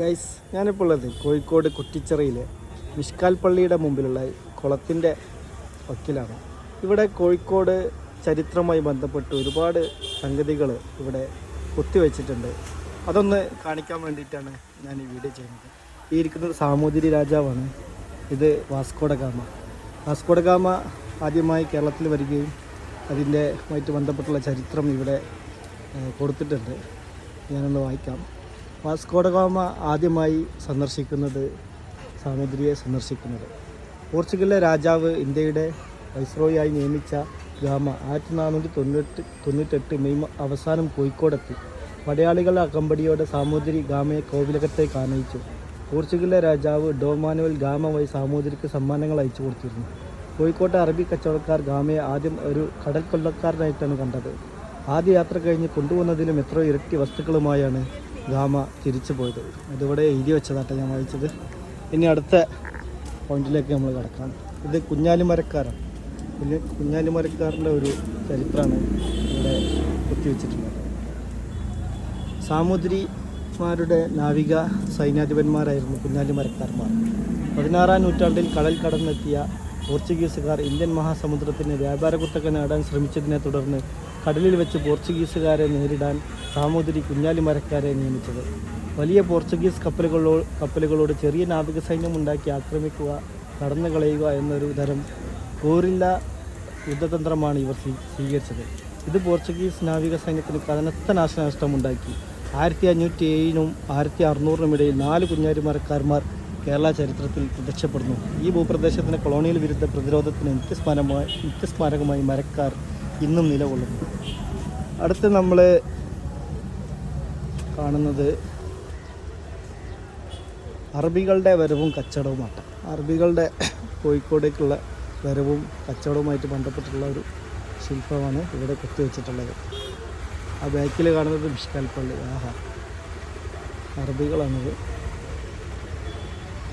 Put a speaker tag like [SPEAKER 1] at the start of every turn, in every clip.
[SPEAKER 1] Guys ഞാനിപ്പോൾ ഉള്ളത് കോഴിക്കോട് കുറ്റിച്ചിറയിലെ മിഷ്കാൽ പള്ളിയുടെ മുമ്പിലുള്ള കുളത്തിന്റെ വക്കിലാണ്. ഇവിടെ കോഴിക്കോട് ചരിത്രമായി ബന്ധപ്പെട്ട് ഒരുപാട് സംഗതികൾ ഇവിടെ കുത്തിവെച്ചിട്ടുണ്ട് അതൊന്ന് കാണിക്കാൻ വേണ്ടിയിട്ടാണ് ഞാൻ ഈ വീഡിയോ ചെയ്യുന്നത്. ഈ ഇരിക്കുന്നത് സാമൂതിരി രാജാവാണ്. ഇത് വാസ്കോഡ ഗാമ. വാസ്കോഡ ഗാമ ആദ്യമായി കേരളത്തിൽ വരികയും അതിന്റെ ആയിട്ട് ബന്ധപ്പെട്ടുള്ള ചരിത്രം ഇവിടെ കൊടുത്തിട്ടുണ്ട്. ഞാനൊന്ന് വായിക്കാം. വാസ്കോഡഗാമ ആദ്യമായി സന്ദർശിക്കുന്നത് സാമുദ്രിയെ സന്ദർശിക്കുന്നത്. പോർച്ചുഗലിലെ രാജാവ് ഇന്ത്യയുടെ വൈസ്രോയായി നിയമിച്ച ഗാമ ആയിരത്തി നാനൂറ്റി തൊണ്ണൂറ്റി തൊണ്ണൂറ്റെട്ട് മെയ് അവസാനം കോഴിക്കോടെത്തി. മലയാളികളുടെ അകമ്പടിയോടെ സാമൂതിരി ഗാമയെ കോവിലകത്തേക്ക് ആനയിച്ചു. പോർച്ചുഗലിലെ രാജാവ് ഡോമാനുവൽ ഗാമ വഴി സാമൂതിരിക്ക് സമ്മാനങ്ങൾ അയച്ചു കൊടുത്തിരുന്നു. കോഴിക്കോട്ടെ അറബി കച്ചവടക്കാർ ഗാമയെ ആദ്യം ഒരു കടൽ കൊള്ളക്കാരനായിട്ടാണ് കണ്ടത്. ആദ്യ യാത്ര കഴിഞ്ഞ് കൊണ്ടുവന്നതിലും എത്രയോ ഇരട്ടി വസ്തുക്കളുമായാണ് ഗാമ തിരിച്ചു പോയത്. ഇതിവിടെ എഴുതി വെച്ചതാട്ടെ ഞാൻ വായിച്ചത്. ഇനി അടുത്ത പോയിന്റിലേക്ക് നമ്മൾ കിടക്കാം. ഇത് കുഞ്ഞാലിമരക്കാരാണ്. പിന്നെ കുഞ്ഞാലിമരക്കാരന്റെ ഒരു ചരിത്രമാണ് ഇവിടെ കുത്തിവെച്ചിട്ടുള്ളത്. സാമുദ്രിമാരുടെ നാവിക സൈന്യാധിപന്മാരായിരുന്നു കുഞ്ഞാലിമരക്കാർമാർ പതിനാറാം നൂറ്റാണ്ടിൽ കടൽ കടന്നെത്തിയ പോർച്ചുഗീസുകാർ ഇന്ത്യൻ മഹാസമുദ്രത്തിന് വ്യാപാര കുത്തക നേടാൻ ശ്രമിച്ചതിനെ തുടർന്ന് കടലിൽ വെച്ച് പോർച്ചുഗീസുകാരെ നേരിടാൻ സാമൂതിരി കുഞ്ഞാലിമരക്കാരെ നിയമിച്ചത്. വലിയ പോർച്ചുഗീസ് കപ്പലുകളോ കപ്പലുകളോട് ചെറിയ നാവിക സൈന്യം ഉണ്ടാക്കി ആക്രമിക്കുക കടന്നു കളയുക എന്നൊരു തരം ഗോറില്ല യുദ്ധതന്ത്രമാണ് ഇവർ സ്വീ- സ്വീകരിച്ചത്. ഇത് പോർച്ചുഗീസ് നാവിക സൈന്യത്തിന് കനത്ത നാശനഷ്ടമുണ്ടാക്കി. ആയിരത്തി അഞ്ഞൂറ്റി ഏഴിനും ആയിരത്തി അറുന്നൂറിനും ഇടയിൽ നാല് കുഞ്ഞാരിമരക്കാർമാർ കേരള ചരിത്രത്തിൽ പ്രത്യക്ഷപ്പെടുന്നു. ഈ ഭൂപ്രദേശത്തിന് കൊളോണിയൽ വിരുദ്ധ പ്രതിരോധത്തിന് നിത്യസ്മാരമായി നിത്യസ്മാരകമായി മരക്കാർ ഇന്നും നിലകൊള്ളുന്നു. അടുത്ത് നമ്മൾ കാണുന്നത് അറബികളുടെ വരവും കച്ചവടവുമാണ് അറബികളുടെ കോഴിക്കോടേക്കുള്ള വരവും കച്ചവടവുമായിട്ട് ബന്ധപ്പെട്ടുള്ള ഒരു ശില്പമാണ് ഇവിടെ കൊത്തിവെച്ചിട്ടുള്ളത് ആ ബാക്കിൽ കാണുന്നത് പള്ളി. ആഹാ. അറബികളാണത്.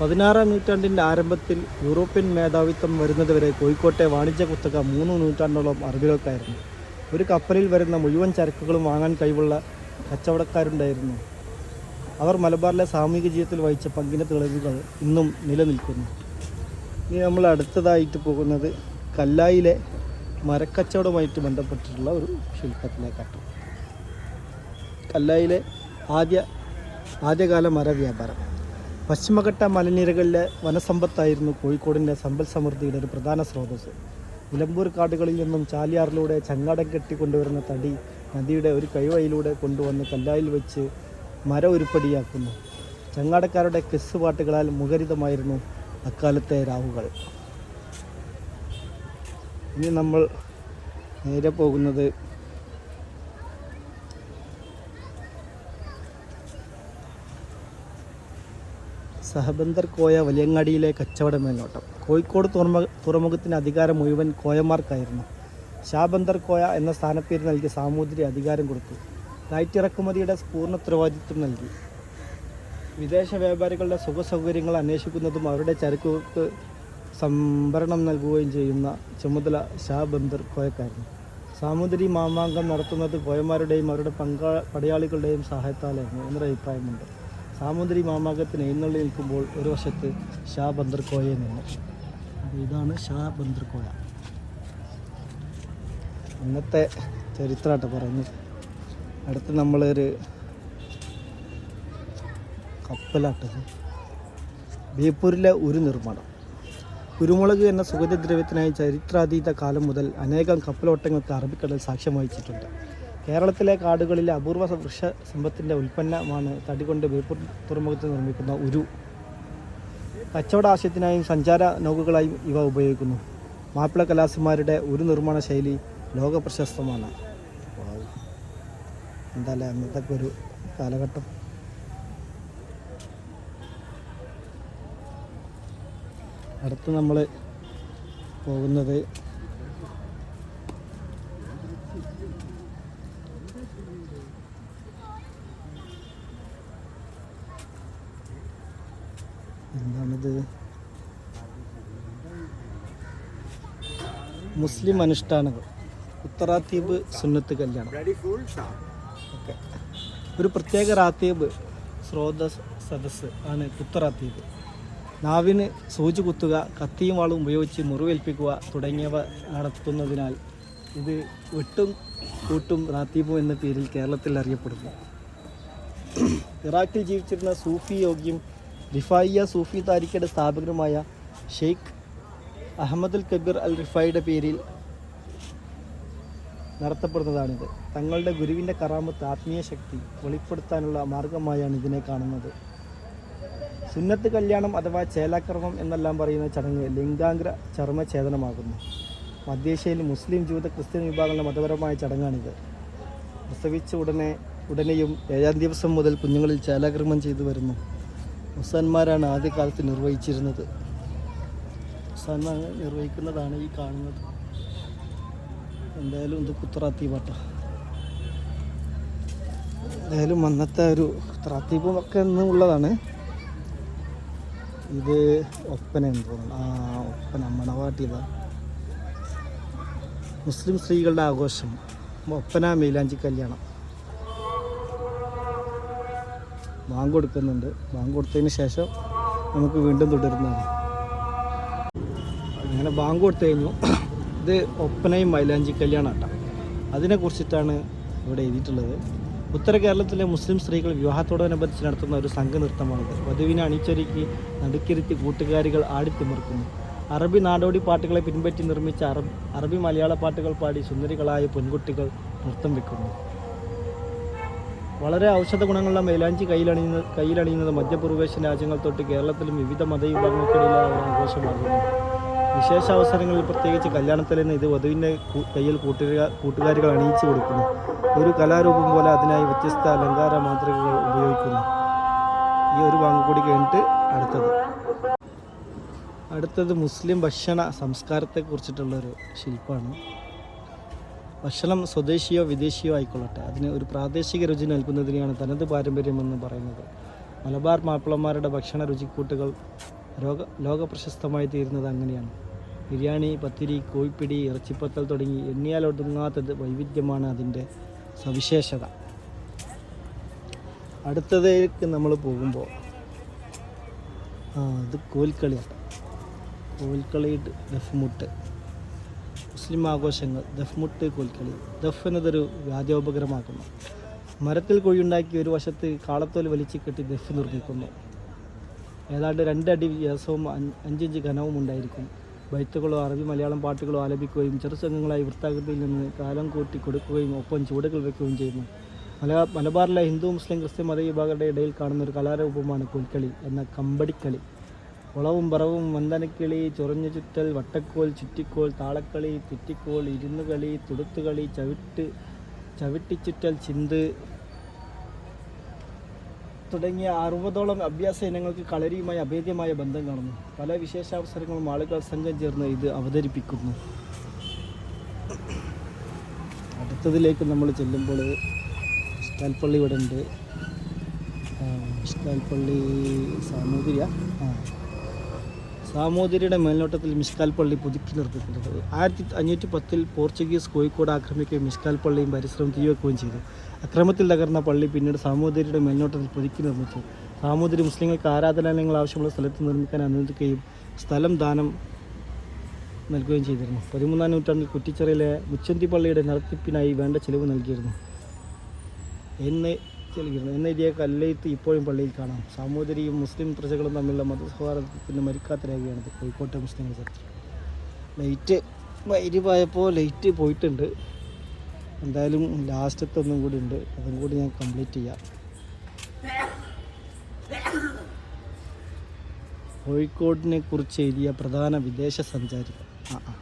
[SPEAKER 1] പതിനാറാം നൂറ്റാണ്ടിന്റെ ആരംഭത്തിൽ യൂറോപ്യൻ മേധാവിത്വം വരുന്നതുവരെ കോഴിക്കോട്ടെ വാണിജ്യ കുത്തക മൂന്ന് നൂറ്റാണ്ടോളം അറബികൾക്കായിരുന്നു ഒരു കപ്പലിൽ വരുന്ന മുഴുവൻ ചരക്കുകളും വാങ്ങാൻ കഴിവുള്ള കച്ചവടക്കാരുണ്ടായിരുന്നു. അവർ മലബാറിലെ സാമൂഹിക ജീവിതത്തിൽ വഹിച്ച പങ്കിന്റെ തെളിവുകൾ ഇന്നും നിലനിൽക്കുന്നു. ഇനി നമ്മൾ അടുത്തതായിട്ട് പോകുന്നത് കല്ലായിലെ മരക്കച്ചവടവുമായിട്ട് ബന്ധപ്പെട്ടിട്ടുള്ള ഒരു ശില്പത്തിലേക്കാട്ടും. കല്ലായിലെ ആദ്യ ആദ്യകാല മരവ്യാപാരം. പശ്ചിമഘട്ട മലനിരകളിലെ വനസമ്പത്തായിരുന്നു കോഴിക്കോടിന്റെ സമ്പൽ സമൃദ്ധിയുടെ ഒരു പ്രധാന സ്രോതസ് നിലമ്പൂർ കാടുകളിൽ നിന്നും ചാലിയാറിലൂടെ ചങ്ങാടം കെട്ടിക്കൊണ്ടുവരുന്ന തടി നദിയുടെ ഒരു കൈവഴിയിലൂടെ കൊണ്ടുവന്ന് കല്ലായിൽ വെച്ച് മര ഉരുപ്പടിയാക്കുന്നു. ചങ്ങാടക്കാരുടെ കിസ് പാട്ടുകളാൽ മുഖരിതമായിരുന്നു അക്കാലത്തെ രാവുകൾ. ഇനി നമ്മൾ നേരെ പോകുന്നത് സഹബന്ദർ കോയ വലിയങ്ങാടിയിലെ കച്ചവട മേൽനോട്ടം. കോഴിക്കോട് തുറമുഖ തുറമുഖത്തിന് അധികാരം മുഴുവൻ കോയമാർക്കായിരുന്നു ഷാബന്ദർ കോയ എന്ന സ്ഥാനപ്പേര് നൽകി സാമൂതിരി അധികാരം കൊടുത്തു. കയറ്റിറക്കുമതിയുടെ പൂർണ ഉത്തരവാദിത്വം നൽകി. വിദേശ വ്യാപാരികളുടെ സുഖസൗകര്യങ്ങൾ അന്വേഷിക്കുന്നതും അവരുടെ ചരക്കുകൾക്ക് സംഭരണം നൽകുകയും ചെയ്യുന്ന ചുമതല ഷാബന്ദർ കോയക്കായിരുന്നു. സാമൂതിരി മാമാങ്കം നടത്തുന്നത് കോയമാരുടെയും അവരുടെ പങ്കാ പടയാളികളുടെയും സഹായത്താലായിരുന്നു എന്നൊരു അഭിപ്രായമുണ്ട്. സാമൂതിരി മാമാകത്തിന് എഴുന്നള്ളി നിൽക്കുമ്പോൾ ഒരു വശത്ത് ഷാ ബന്ദർ കോയെ നിന്നു. അപ്പോൾ ഇതാണ് ഷാ ബന്ദർ കോയ ഇന്നത്തെ ചരിത്രമായിട്ട് പറയുന്നത്. അടുത്ത് നമ്മളൊരു കപ്പലാട്ടത്. ബേപ്പൂരിലെ ഒരു നിർമ്മാണം. കുരുമുളക് എന്ന സുഗന്ധദ്രവ്യത്തിനായി ചരിത്രാതീത കാലം മുതൽ അനേകം കപ്പലോട്ടങ്ങൾക്ക് അറബിക്കടൽ സാക്ഷ്യം വഹിച്ചിട്ടുണ്ട്. കേരളത്തിലെ കാടുകളിലെ അപൂർവ വൃക്ഷ സമ്പത്തിന്റെ ഉൽപ്പന്നമാണ് തടി കൊണ്ട് ബേപ്പൂർ തുറമുഖത്ത് നിർമ്മിക്കുന്ന ഉരു. കച്ചവട ആവശ്യത്തിനായും സഞ്ചാര നൗകകളായും ഇവ ഉപയോഗിക്കുന്നു. മാപ്പിള കലാസിമാരുടെ ഒരു നിർമ്മാണ ശൈലി ലോക പ്രശസ്തമാണ് എന്തായാലും അന്നത്തെ ഒരു കാലഘട്ടം. അടുത്ത് നമ്മൾ പോകുന്നത് എന്താണിത് മുസ്ലിം അനുഷ്ഠാനങ്ങൾ ഉത്തറാത്തീബ് സുന്നത്ത് കല്യാണം. ഓക്കെ. ഒരു പ്രത്യേക റാത്തീബ് സ്രോത സദസ് ആണ് ഉത്തറാത്തീബ്. നാവിന് സൂചി കുത്തുക കത്തിയും വാളും ഉപയോഗിച്ച് മുറിവേൽപ്പിക്കുക തുടങ്ങിയവ നടത്തുന്നതിനാൽ ഇത് വെട്ടും കൂട്ടും റാത്തീബും എന്ന പേരിൽ കേരളത്തിൽ അറിയപ്പെടുന്നു. ഇറാഖിൽ ജീവിച്ചിരുന്ന സൂഫി യോഗ്യം റിഫായിയ സൂഫി താരിഖയുടെ സ്ഥാപകനുമായ ഷെയ്ഖ് അഹമ്മദുൽ കബീർ അൽ റിഫായിയുടെ പേരിൽ നടത്തപ്പെടുന്നതാണിത്. തങ്ങളുടെ ഗുരുവിന്റെ കറാമത്ത് ആത്മീയ ശക്തി വെളിപ്പെടുത്താനുള്ള മാർഗമായാണ് ഇതിനെ കാണുന്നത്. സുന്നത്ത് കല്യാണം അഥവാ ചേലാക്രമം എന്നെല്ലാം പറയുന്ന ചടങ്ങ് ലിംഗാംഗ്ര ചർമ്മഛേദനമാകുന്നു. മധ്യേഷ്യയിൽ മുസ്ലിം ജൂത ക്രിസ്ത്യൻ വിഭാഗങ്ങളുടെ മതപരമായ ചടങ്ങാണിത്. പ്രസവിച്ച ഉടനെ ഉടനെയും ഏഴാം ദിവസം മുതൽ കുഞ്ഞുങ്ങളിൽ ചേലാക്രമം ചെയ്തു വരുന്നു. മുസാന്മാരാണ് ആദ്യകാലത്ത് നിർവഹിച്ചിരുന്നത്. മുസാന്മാർ നിർവഹിക്കുന്നതാണ് ഈ കാണുന്നത്. എന്തായാലും ഇത് കുത്രാത്തീപാട്ട എന്തായാലും അന്നത്തെ ഒരു ത്രാത്തീപം ഒക്കെ എന്നും ഉള്ളതാണ്. ഇത് ഒപ്പന എന്ന് തോന്നുന്നു. ആ ഒപ്പന മണവാട്ടിയതാ. മുസ്ലിം സ്ത്രീകളുടെ ആഘോഷം. ഒപ്പന മൈലാഞ്ചി കല്യാണം. ബാങ്ക് കൊടുക്കുന്നുണ്ട്. ബാങ്ക് കൊടുത്തതിന് ശേഷം നമുക്ക് വീണ്ടും തുടരുന്നതാണ്. അങ്ങനെ ബാങ്ക് കൊടുത്തു കഴിഞ്ഞു. ഇത് ഒപ്പനയും മൈലാഞ്ചി കല്യാണം കേട്ടോ അതിനെക്കുറിച്ചിട്ടാണ് ഇവിടെ എഴുതിയിട്ടുള്ളത്. ഉത്തര കേരളത്തിലെ മുസ്ലിം സ്ത്രീകൾ വിവാഹത്തോടനുബന്ധിച്ച് നടത്തുന്ന ഒരു സംഘനൃത്തമാണിത്. വധുവിനെ അണിച്ചൊരുക്കി നടുക്കിരുത്തി കൂട്ടുകാരികൾ ആടിത്തിമിർക്കുന്നു. അറബി നാടോടി പാട്ടുകളെ പിൻപറ്റി നിർമ്മിച്ച അറബി മലയാള പാട്ടുകൾ പാടി സുന്ദരികളായ പെൺകുട്ടികൾ നൃത്തം വെക്കുന്നു. വളരെ ഔഷധ ഗുണങ്ങളുള്ള മൈലാഞ്ചി കയ്യിലണിയുന്ന കയ്യിലണിയുന്നത് മധ്യപൂർവേഷ്യൻ രാജ്യങ്ങൾ തൊട്ട് കേരളത്തിലും വിവിധ മതവിഭാഗങ്ങൾക്കിടയിലെ ഒരു ആഘോഷമാകുന്നു. വിശേഷ അവസരങ്ങളിൽ പ്രത്യേകിച്ച് കല്യാണത്തിൽ നിന്ന് ഇത് വധുവിന്റെ കയ്യിൽ കൂട്ടുകാ കൂട്ടുകാരികൾ അണിയിച്ചു കൊടുക്കുന്നു. ഒരു കലാരൂപം പോലെ അതിനായി വ്യത്യസ്ത അലങ്കാര മാതൃകകൾ ഉപയോഗിക്കുന്നു. ഈ ഒരു വാങ്ങ് കൂടി കഴിഞ്ഞിട്ട് അടുത്തത്. അടുത്തത് മുസ്ലിം ഭക്ഷണ സംസ്കാരത്തെ കുറിച്ചിട്ടുള്ളൊരു ശില്പമാണ് ഭക്ഷണം സ്വദേശിയോ വിദേശിയോ ആയിക്കൊള്ളട്ടെ. അതിന് ഒരു പ്രാദേശിക രുചി നൽകുന്നതിനെയാണ് തനത് പാരമ്പര്യമെന്ന് പറയുന്നത്. മലബാർ മാപ്പിളമാരുടെ ഭക്ഷണ രുചിക്കൂട്ടുകൾ ലോക ലോകപ്രശസ്തമായി തീരുന്നത് അങ്ങനെയാണ്. ബിരിയാണി പത്തിരി കോഴിപ്പിടി ഇറച്ചിപ്പത്തൽ തുടങ്ങി എണ്ണിയാൽ ഒടുങ്ങാത്തത് വൈവിധ്യമാണ് അതിന്റെ സവിശേഷത. അടുത്തതേക്ക് നമ്മൾ പോകുമ്പോൾ ആ ഇത് കോൽക്കളിയാണ് കോൽക്കളി ദഫ്മുട്ട് മുസ്ലിം ആഘോഷങ്ങൾ ദഫ്മുട്ട് കോൽക്കളി ദഫ് എന്നതൊരു വ്യാജോപകരമാക്കുന്നു മരത്തിൽ കുഴിയുണ്ടാക്കി ഒരു വശത്ത് കാളത്തോൽ വലിച്ചു കെട്ടി ദഫ് നിർമ്മിക്കുന്നു. ഏതാണ്ട് രണ്ടടി വ്യാസവും അഞ്ചഞ്ച് ഘനവും ഉണ്ടായിരിക്കും. ബൈത്തുകളോ അറബി മലയാളം പാട്ടുകളോ ആലപിക്കുകയും ചെറുസംഘങ്ങളായി വൃത്താകൃതിയിൽ നിന്ന് കാലം കൂട്ടി കൊടുക്കുകയും ഒപ്പം ചുവടുകൾ വെക്കുകയും ചെയ്യുന്നു. മലയാ മലബാറിലെ ഹിന്ദു മുസ്ലിം ക്രിസ്ത്യൻ മതവിഭാഗങ്ങളുടെ ഇടയിൽ കാണുന്ന ഒരു കലാരൂപമാണ് കോൽക്കളി എന്ന കമ്പടിക്കളി. കുളവും പറവും വന്ദനക്കിളി ചൊറിഞ്ഞു ചുറ്റൽ വട്ടക്കോൽ ചുറ്റിക്കോൽ താളക്കളി തെറ്റിക്കോൽ ഇരുന്നുകളി തുടുത്തുകളി ചവിട്ട് ചവിട്ടിച്ചുറ്റൽ ചിന്ത് തുടങ്ങിയ അറുപതോളം അഭ്യാസ ഇനങ്ങൾക്ക് കളരിയുമായി അഭേദ്യമായ ബന്ധം കാണുന്നു. പല വിശേഷാവസരങ്ങളും ആളുകൾ സംഘം ചേർന്ന് ഇത് അവതരിപ്പിക്കുന്നു. അടുത്തതിലേക്ക് നമ്മൾ ചെല്ലുമ്പോൾ ഇഷ്ടാൽപ്പള്ളി ഇവിടെ ഉണ്ട്. ഇഷ്ടാൽപ്പള്ളി സാമൂതിരിയ? ആ. സാമൂതിരിയുടെ മേൽനോട്ടത്തിൽ മിഷ്കാൽ പള്ളി പുതുക്കി നിർത്തിയിട്ടുള്ളത്. ആയിരത്തി അഞ്ഞൂറ്റി പത്തിൽ പോർച്ചുഗീസ് കോഴിക്കോട് ആക്രമിക്കുകയും മിഷ്കാൽ പള്ളിയും പരിശ്രമം തീവെക്കുകയും ചെയ്തു. അക്രമത്തിൽ തകർന്ന പള്ളി പിന്നീട് സാമൂതിരിയുടെ മേൽനോട്ടത്തിൽ പുതുക്കി നിർമ്മിച്ചു. സാമൂതിരി മുസ്ലിങ്ങൾക്ക് ആരാധനാലയങ്ങൾ ആവശ്യമുള്ള സ്ഥലത്ത് നിർമ്മിക്കാൻ അനുവദിക്കുകയും സ്ഥലം ദാനം നൽകുകയും ചെയ്തിരുന്നു. പതിമൂന്നാം നൂറ്റാണ്ടിൽ കുറ്റിച്ചിറയിലെ മുച്ചന്തി പള്ളിയുടെ നടത്തിപ്പിനായി വേണ്ട ചെലവ് നൽകിയിരുന്നു. എന്ന് ചെലുകിയിരുന്നു എന്ന ഇതേ കല്ലെയ്ത്ത് ഇപ്പോഴും പള്ളിയിൽ കാണാം. സാമൂതിരിയും മുസ്ലിം പ്രജകളും തമ്മിലുള്ള മതസൗഹാർദ്ദത്തിന് മരിക്കാത്ത രേഖയാണിത് കോഴിക്കോട്ടെ മുസ്ലിം ചരിത്രം ലൈറ്റ് വൈരുവായപ്പോൾ ലൈറ്റ് പോയിട്ടുണ്ട്. എന്തായാലും ലാസ്റ്റത്തെ ഒന്നും കൂടി ഉണ്ട്. അതും കൂടി ഞാൻ കംപ്ലീറ്റ് ചെയ്യാം. കോഴിക്കോടിനെ കുറിച്ച് എഴുതിയ പ്രധാന വിദേശ സഞ്ചാരികൾ ആ ആ.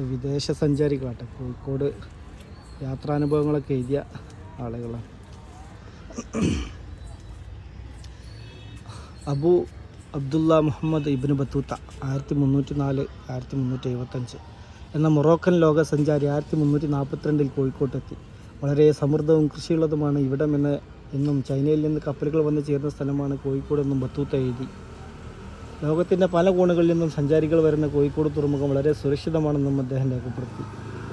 [SPEAKER 1] വിദേശ സഞ്ചാരികളാട്ടെ. കോഴിക്കോട് യാത്രാനുഭവങ്ങളൊക്കെ എഴുതിയ ആളുകളാണ്. Abu Abdullah Muhammad Ibn Battuta ആയിരത്തി മുന്നൂറ്റി നാല് ആയിരത്തി മുന്നൂറ്റി എഴുപത്തഞ്ച് എന്ന മൊറോക്കൻ ലോക സഞ്ചാരി ആയിരത്തി മുന്നൂറ്റി നാൽപ്പത്തിരണ്ടിൽ കോഴിക്കോട്ടെത്തി. വളരെ സമൃദ്ധവും കൃഷിയുള്ളതുമാണ് ഇവിടം എന്ന് ചൈനയിൽ നിന്ന് കപ്പലുകൾ വന്ന് ചേർന്ന സ്ഥലമാണ് കോഴിക്കോട് എന്നും ബത്തൂത്ത എഴുതി. ലോകത്തിന്റെ പല കോണുകളിൽ നിന്നും സഞ്ചാരികൾ വരുന്ന കോഴിക്കോട് തുറമുഖം വളരെ സുരക്ഷിതമാണെന്നും അദ്ദേഹം രേഖപ്പെടുത്തി.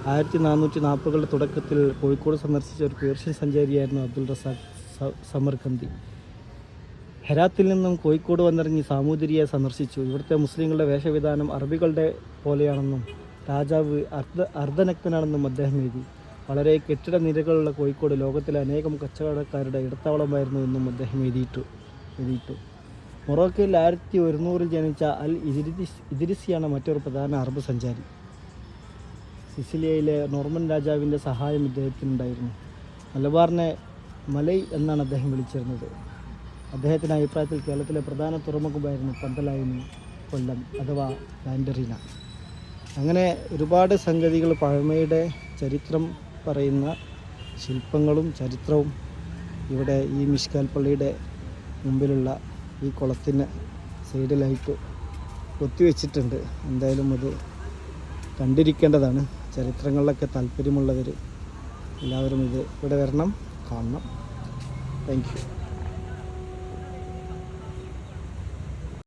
[SPEAKER 1] ആയിരത്തി നാനൂറ്റി നാൽപ്പതുകളുടെ തുടക്കത്തിൽ കോഴിക്കോട് സന്ദർശിച്ച ഒരു പേർഷ്യൻ സഞ്ചാരിയായിരുന്നു അബ്ദുൾ റസാഖ്. സ- സമർകന്തി ഹെരാത്തിൽ നിന്നും കോഴിക്കോട് വന്നിറങ്ങി സാമൂതിരിയെ സന്ദർശിച്ചു. ഇവിടുത്തെ മുസ്ലിങ്ങളുടെ വേഷവിധാനം അറബികളുടെ പോലെയാണെന്നും രാജാവ് അർദ്ധ അർദ്ധനഗ്നാണെന്നും അദ്ദേഹം എഴുതി. വളരെ കെട്ടിട നിരകളുള്ള കോഴിക്കോട് ലോകത്തിലെ അനേകം കച്ചവടക്കാരുടെ ഇടത്താവളമായിരുന്നു എന്നും അദ്ദേഹം എഴുതിയിട്ടു എഴുതിയിട്ടു. മൊറോക്കയിൽ ആയിരത്തി ഒരുന്നൂറിൽ ജനിച്ച അൽ ഇദിരിസ് ഇദിരിസിയാണ് മറ്റൊരു പ്രധാന അറബ് സഞ്ചാരി. സിസിലിയയിലെ നോർമൻ രാജാവിന്റെ സഹായം ഇദ്ദേഹത്തിനുണ്ടായിരുന്നു. മലബാറിനെ മലൈ എന്നാണ് അദ്ദേഹം വിളിച്ചിരുന്നത്. അദ്ദേഹത്തിന്റെ അഭിപ്രായത്തിൽ കേരളത്തിലെ പ്രധാന തുറമുഖമായിരുന്നു പന്തലായിനി കൊല്ലം അഥവാ ലാൻഡറിന. അങ്ങനെ ഒരുപാട് സംഗതികൾ പഴമയുടെ ചരിത്രം പറയുന്ന ശില്പങ്ങളും ചരിത്രവും ഇവിടെ ഈ മിഷ്കാൽ പള്ളിയുടെ മുമ്പിലുള്ള ഈ കുളത്തിന് സൈഡിലായിട്ട് കൊത്തിവെച്ചിട്ടുണ്ട്. എന്തായാലും അത് കണ്ടിരിക്കേണ്ടതാണ്. ചരിത്രങ്ങളിലൊക്കെ താല്പര്യമുള്ളവർ എല്ലാവരും ഇത് ഇവിടെ വരണം. karnım. Thank you.